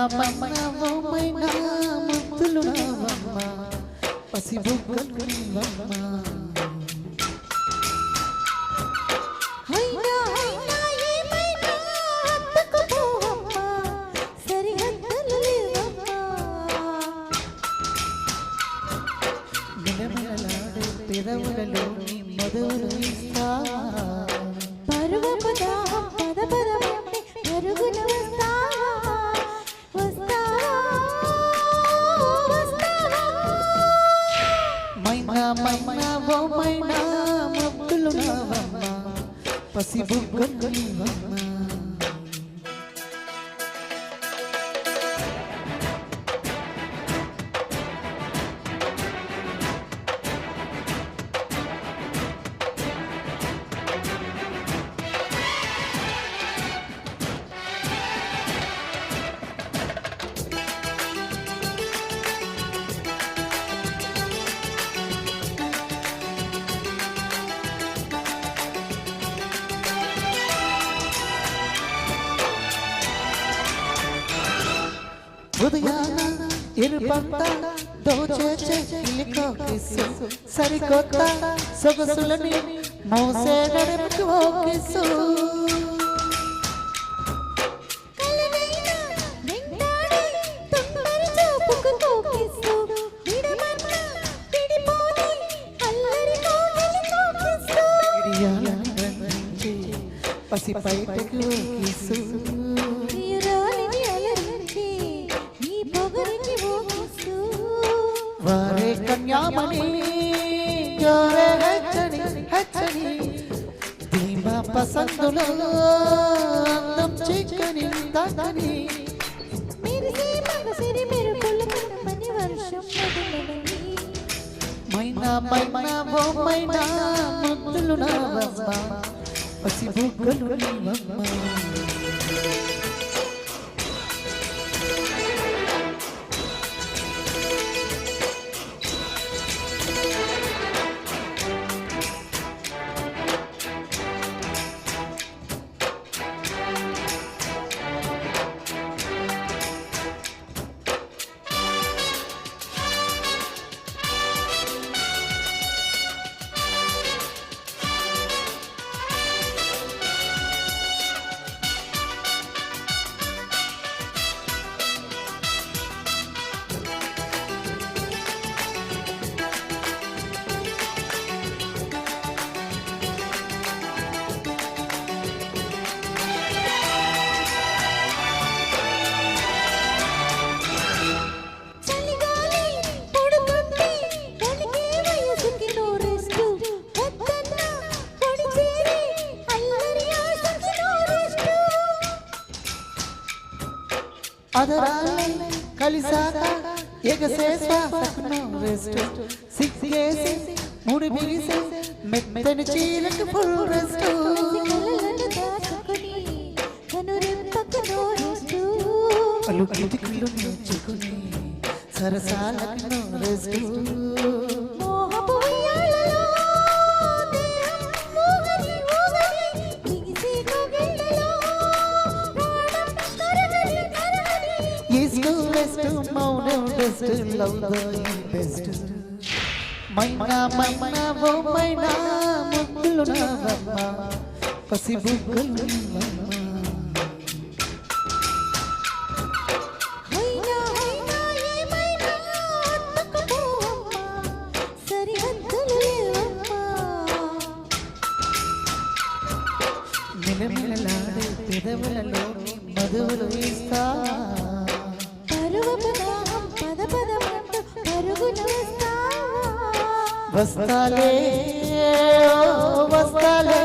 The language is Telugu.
మైనా ముద్దులు పసిబుగ్గలు నీవమ్మ అయినా పసిబుగ్గలు నీవమ్మ ఉదయాన ఇరుపంత దోచేచే ఇలికో కిస్సు సరికొత్త సొగసులని మోసే నడుముకు ఓ కిస్సు కలనైనా కన్యామణి హెచ్చని హెచ్చని ధీమా పసందులో అందం చిక్కని మొదలవని మైనా మైనా ఓ మైనా ముద్దులు నావమ్మ పసి బుగ్గలు నీవమ్మ అదరాలే కలిసాక ఎగసే సిగ్గేసి ముడి బిగిసి మెత్తని చీలకు ఫుల్ రెస్ట్ బెస్ట్ వెస్ట్ మౌనం బెస్ట్ లవ్ బెస్ట్ మైనా మైనా ఓ మైనా ముద్దులు నావమ్మ పసి బుగ్గలు పెదవులలో మధువులు ఇస్తా వస్తాలే వస్తాలే